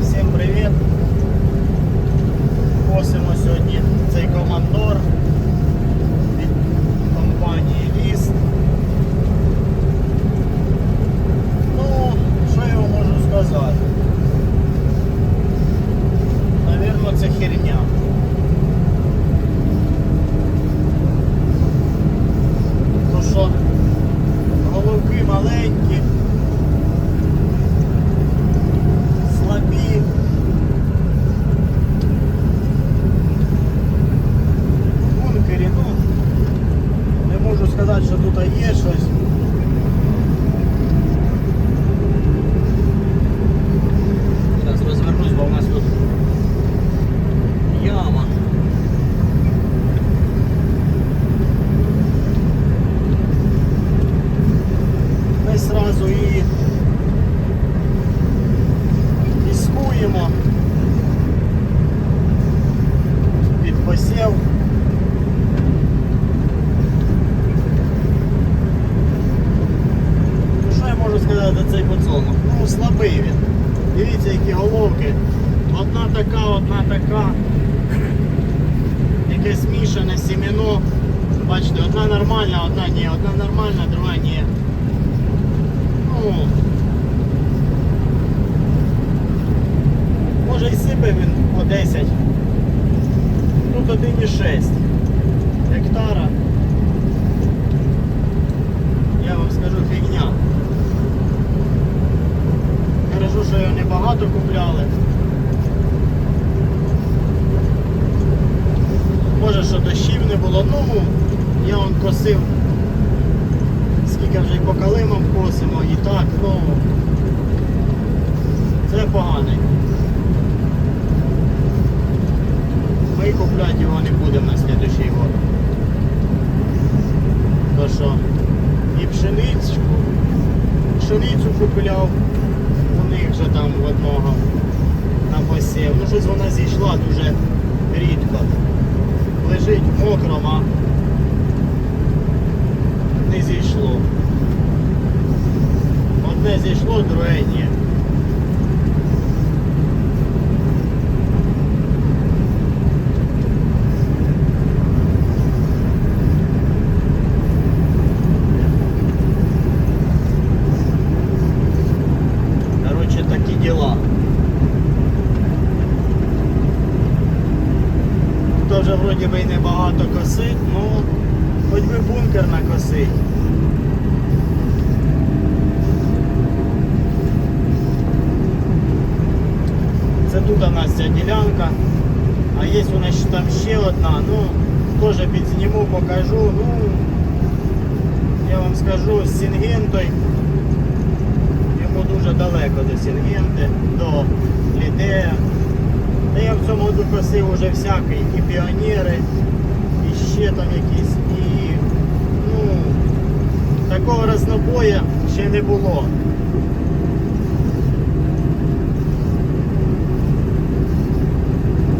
Всім привіт. Косимо сьогодні цей командор від компанії Ліс. Ну, що я вам можу сказати? Навірно, це херня. То що головки маленькі. слабі. В бункері, ну, не можу сказати, що тут є щось. Зараз розвернусь, бо у нас тут яма. Ми сразу її дискуємо під посів. Ну що я можу сказати за цей подсолнух? Ну слабий він. Дивіться, які головки. Одна така, одна така. Якесь мішане сіміно. Бачите, одна нормальна, одна ні, одна нормальна, друга ні. Ну, Може і сипе він по 10. Тут 1,6 гектара. Я вам скажу фігня. Хорошо, що його небагато купляли. Що дощів не було. Ну, я он косив. Скільки вже й по калимам косимо і так, ну це поганий. Ми купляти його не будемо на следующий год. То що і пшеницю, пшеницю купляв у них же там в одного на посів. Ну щось вона зійшла дуже рідко. Лежить в а не зійшло. Одне зійшло, друге ні. Короче, такі діла. Тут вже вроді би і небагато косить, ну хоч би бункер накосить. Це тут у нас ця ділянка, а є у нас там ще одна, ну теж підзніму, покажу. Ну, я вам скажу, з Сінгентою Йому дуже далеко до Сінгенти, до Лідея. Та я в цьому косив уже всякий, і піонери, і ще там якісь, і ну, такого рознобоя ще не було.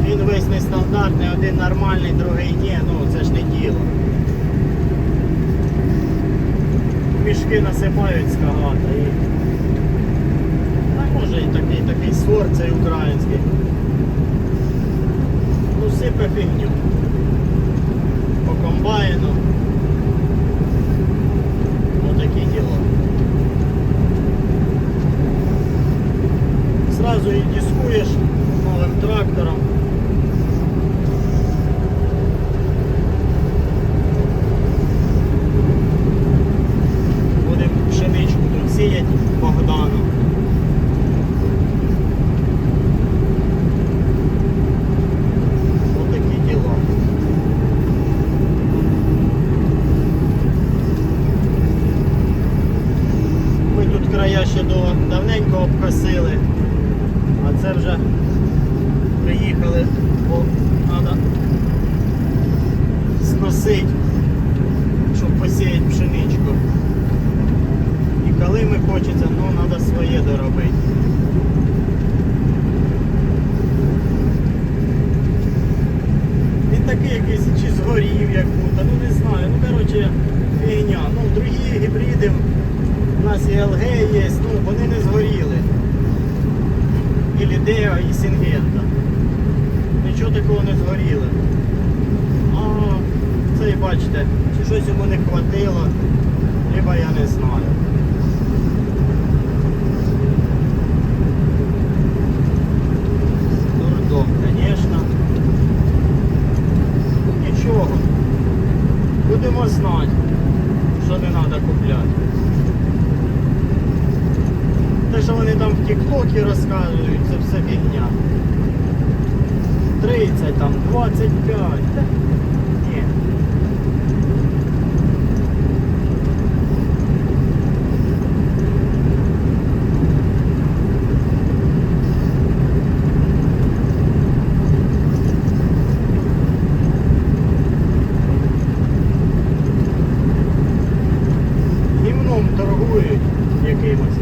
Він весь нестандартний, один нормальний, другий ні, ну це ж не діло. Мішки насипають з і а може і такий такий сорт цей український. Сипе фігню. По комбайну. Це вже приїхали, бо треба скосити, щоб посіяти пшеничку. І коли ми хочеться, ну треба своє доробити. Він такий якийсь чи згорів, як будто, ну не знаю. Ну коротше, фігня. Ну, другі гібриди У нас і ЛГ є, ну вони не згоріли. Ілі Део і Сінгента. Нічого такого не згоріло. А це і бачите, чи щось йому не хватило, либо я не знаю. Дурдом, звісно. Нічого. Будемо знати, що не треба купляти. Що вони там в Тіктокі розказують, це все фігня. 30, там, 25. Та, ні. Гімном торгують якимось.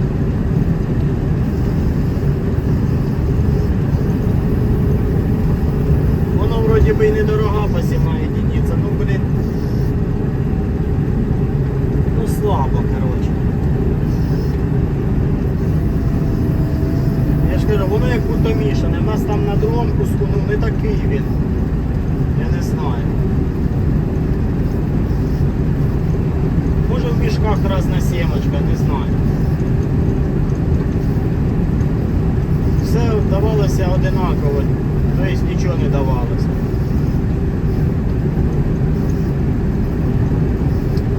Воно вроді би і недорога по 7 единиця, ну блін. Ну слабо, коротше. Я ж кажу, воно як будто мішане. У нас там на другому куску, ну не такий він. Я не знаю. Може в мішках разна сімочка, не знаю. Все давалося одинаково, тобто нічого не давалося.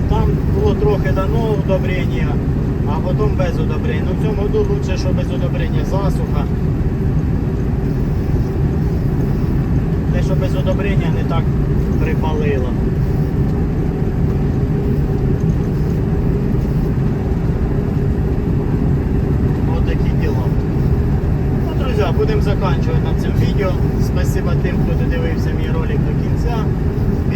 Там було трохи дано удобрення, а потім без удобрення. Ну в цьому году лучше, що без удобрення засуха. Те, що без удобрення не так припалило. Ну, будемо заканчивать на цьому відео. Спасибо тим, хто додивився мій ролик до кінця.